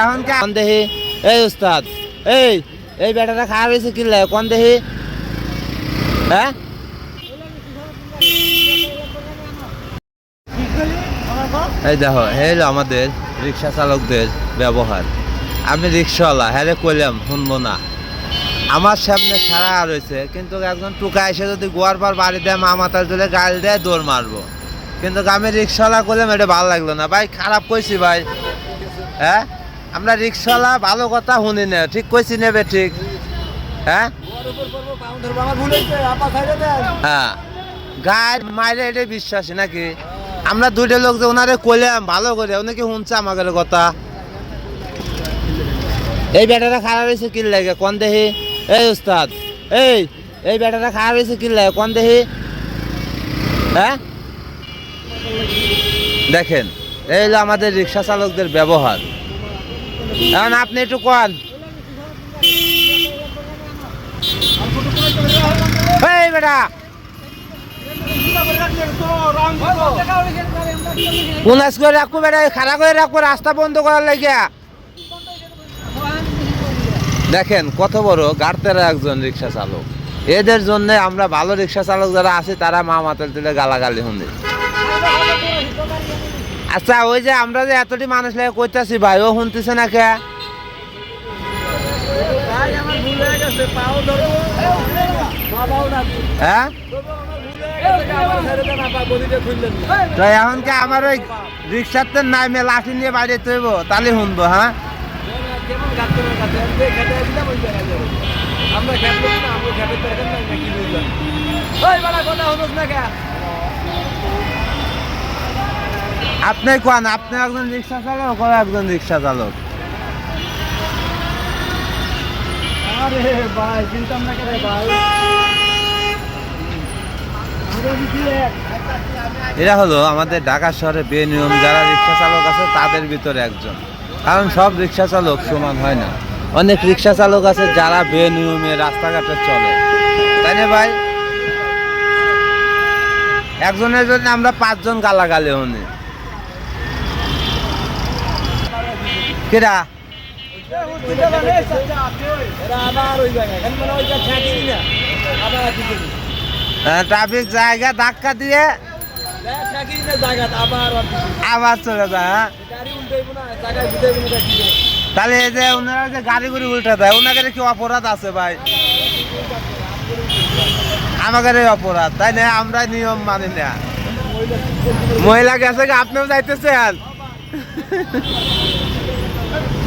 এখন কোন দেহি? এই উস্তাদ, এই এই বেটাটা খারাপ হয়েছে কিনলে কোন দেহি? হ্যাঁ? এই দেখো হলো আমাদের রিক্সা চালকদের ব্যবহার। আমি রিক্সাওয়ালা হ্যাঁ কইলাম, শুনব না। আমার সামনে সারা রয়েছে, কিন্তু একজন টুকা এসে যদি গোয়ার পর বাড়ি দেয়, মা মাতার জলে গাড়ি দেয় দৌড় মারবো। কিন্তু আমি রিক্সাওয়ালা করলাম এটা ভালো লাগল না। ভাই, খারাপ কইছি ভাই। হ্যাঁ? আমরা রিক্সাওয়ালা ভালো কথা শুনি না। ঠিক কইছি নেবে ঠিক। হ্যাঁ? হ্যাঁ। গায়ের এটা বিশ্বাসী নাকি? আমরা দুইটা লোক যে ওনারে কইলাম, ভালো করে, উনি কি শুনছে আমাদের কথা? এই বেটাটা খারাপ হয়েছে কি লাগে, কোন দেহি? এই উস্তাদ, এই এই বেটাটা খারাপ হয়েছে কি লাগে, কোন দেহি? হ্যাঁ? দেখেন, এই হলো আমাদের রিক্সা চালকদের ব্যবহার। এখন আপনি একটু কন। বেটা! দেখেন, কত বড় গাড়তেরা একজন রিক্সা চালক। এদের জন্য আমরা ভালো রিক্সা চালক যারা আছি, তারা মা মাতাল তুলে গালাগালি শুনি। আচ্ছা ওই যে আমরা যে এতটি মানুষ লাগে কইতাছি ভাই ও শুনতেছে না কে? হ্যাঁ তো এখন কি আমার ওই রিক্সাতে নামে লাঠি নিয়ে বাইরে তৈব তাহলে শুনব হ্যাঁ? আমরা খেলব না আমরা খেতে পারবেন না কি বুঝলাম ওই বালা কথা হলো না কে আপনি কোন আপনি একজন রিক্সা চালক ও একজন রিক্সা চালক। আরে ভাই চিন্তা না করে ভাই। এরা হলো আমাদের ঢাকা শহরে বেনিয়ম যারা রিক্সা চালক আছে তাদের ভিতরে একজন। কারণ সব রিক্সা চালক সমান হয় না। অনেক রিক্সা চালক আছে যারা বেনিয়মে রাস্তাঘাটে চলে। তাই না ভাই? একজনের জন্য আমরা পাঁচজন গালাগালি হনি কেরা এরা আবার ওই জায়গায় এখানে মানে ওইটা ঠেকি না আবার কি করি ট্রাফিক জায়গা ধাক্কা দিয়ে আবার চলে হ্যাঁ? তাহলে এই যে ওনারা যে গাড়ি গুড়ি উল্টে দেয়, ওনাদের কি অপরাধ আছে ভাই? আমাদের অপরাধ, তাই না? আমরা নিয়ম মানি না। মহিলা গেছে আপনিও যাইতেছেন? Thank you.